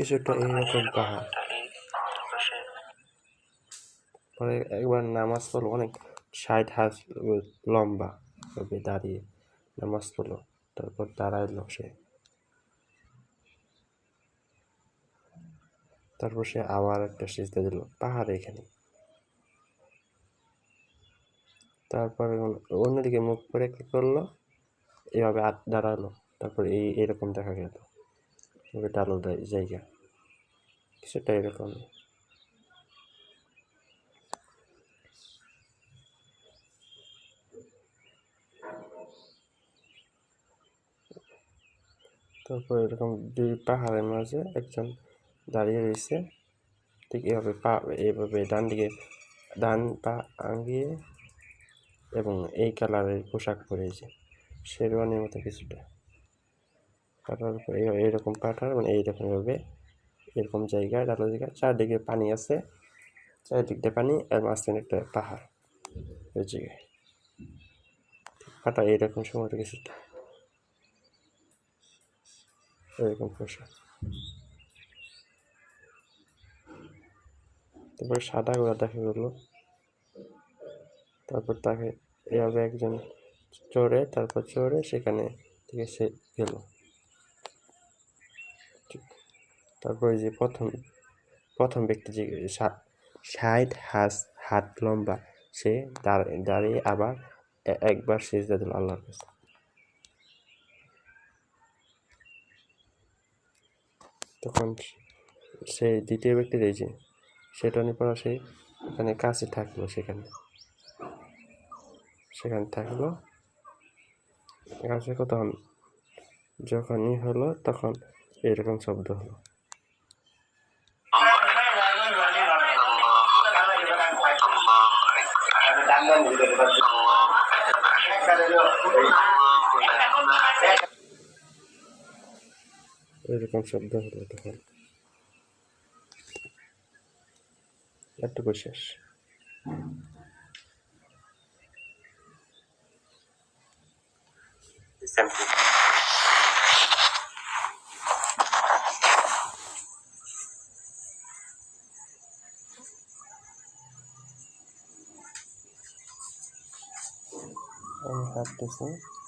কিছুটা এইরকম পাহাড়। পরে একবার নামাজ পড়ল, অনেক ষাট হাত লম্বা ভাবে দাঁড়িয়ে নামাজ পড়ল, তারপর দাঁড়াইলো সে। তারপর সে আবার একটা সিজদা দিল, পাহাড়ে এখানে। তারপরে অন্যদিকে মুখ করে কি করল? এভাবে দাঁড়াল, তারপর এই, এরকম দেখা গেল। এভাবে ডালো জায়গা কিছুটা এরকম তারপর এরকম দুই পাহাড়ের মাঝে একজন দাঁড়িয়ে রয়েছে ঠিক এভাবে পা এইভাবে ডান দিকে ডান পা আঙ্গিয়ে এবং এই কালারের পোশাক পরেছে শেরওয়ানির মতো কিছুটা উপর এই এইরকম পাঠার মানে এইরকমভাবে এরকম জায়গায় ডালো জায়গা। চারদিকে পানি আছে, চারিদিক দিয়ে পানি আর মাঝখানে একটা পাহাড় ওই জায়গায়। পাটা এইরকম সময়টা কিছুটা এরকম পোশাক। তারপরে সাদা গোড়া দেখা গেলো। তারপর তাকে এভাবে একজন চড়ে, তারপর চড়ে সেখানে থেকে সে গেল। তারপরে যে প্রথম প্রথম ব্যক্তি যে ষাট হাস, হাত লম্বা, সে দাঁড়িয়ে আবার একবার সেজদা দিল আল্লাহর কাছে। তখন সেই দ্বিতীয় ব্যক্তি যে সেটা নিয়ে পড়া সে এখানে কাছে থাকল সেখানে। সেখানে থাকল। কাছে তখন যখনই হলো তখন এরকম শব্দ হলো। এরকম শব্দ হলো তখন একটুকু শেষ I have to say.